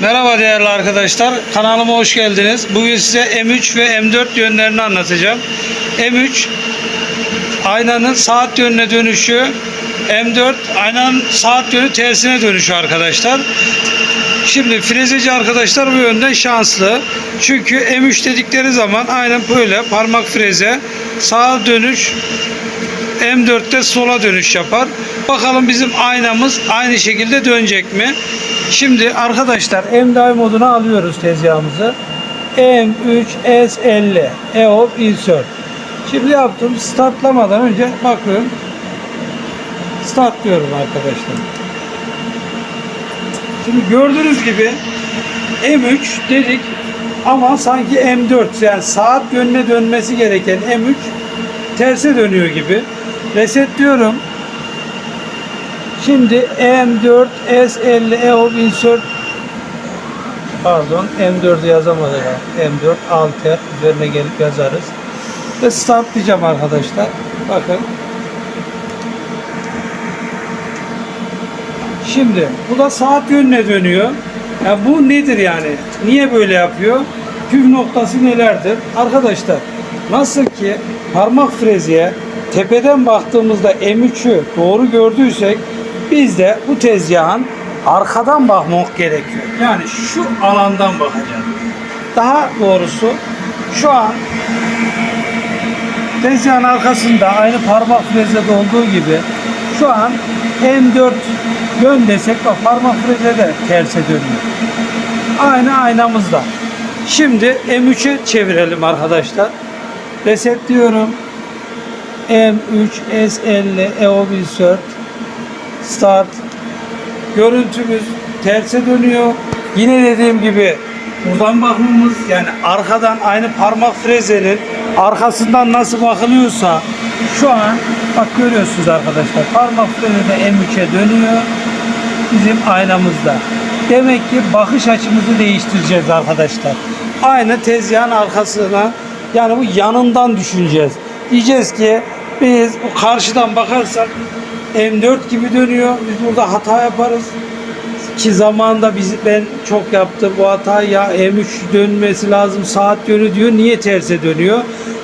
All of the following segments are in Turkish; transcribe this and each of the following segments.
Merhaba değerli arkadaşlar. Kanalıma hoş geldiniz. Bugün size M3 ve M4 yönlerini anlatacağım. M3 aynanın saat yönüne dönüşü, M4 aynanın saat yönü tersine dönüşü arkadaşlar. Şimdi frezeci arkadaşlar bu yönden şanslı. Çünkü M3 dedikleri zaman aynen böyle parmak freze sağa dönüş M4'te sola dönüş yapar. Bakalım bizim aynamız aynı şekilde dönecek mi? Şimdi arkadaşlar MDI moduna alıyoruz tezgahımızı. M3 S50 EOP Insert. Şimdi yaptım startlamadan önce bakıyorum. Start diyorum arkadaşlar. Şimdi gördüğünüz gibi M3 dedik ama sanki M4 yani saat yönüne dönmesi gereken M3 terse dönüyor gibi. Resetliyorum. Şimdi M4 S50 EOB Insert pardon M4'ü yazamadık. M4 Alter üzerine gelip yazarız. Ve start diyeceğim arkadaşlar. Bakın. Şimdi bu da saat yönüne dönüyor. Ya bu nedir yani? Niye böyle yapıyor? Püf noktası nelerdir? Arkadaşlar nasıl ki parmak freziye tepeden baktığımızda M3'ü doğru gördüysek biz de bu tezgahın arkadan bakmak gerekiyor. Yani şu alandan bakacağız. Daha doğrusu şu an tezgahın arkasında aynı parmak frezede olduğu gibi şu an M4 yön desek bak parmak freze de terse dönüyor. Aynı aynamızda. Şimdi M3'e çevirelim arkadaşlar. Resetliyorum. M3 S50 EOB Insert Start Görüntümüz terse dönüyor. Yine dediğim gibi buradan bakmamız yani arkadan aynı parmak frezenin arkasından nasıl bakılıyorsa şu an bak görüyorsunuz arkadaşlar parmak de M3'e dönüyor bizim aynamızda. Demek ki bakış açımızı değiştireceğiz arkadaşlar. Aynı tezgahın arkasına yani bu yanından düşüneceğiz. Diyeceğiz ki biz bu karşıdan bakarsak M4 gibi dönüyor. Biz burada hata yaparız. Ki zamanında biz ben çok yaptım bu hatayı ya M3 dönmesi lazım saat yönü diyor. Niye terse dönüyor?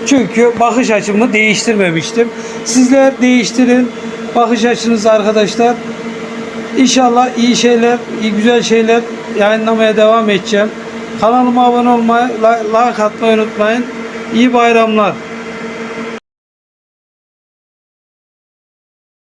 Çünkü bakış açımı değiştirmemiştim. Sizler değiştirin bakış açınızı arkadaşlar. İnşallah iyi şeyler, iyi güzel şeyler yayınlamaya devam edeceğim. Kanalıma abone olmayı, like atmayı unutmayın. İyi bayramlar.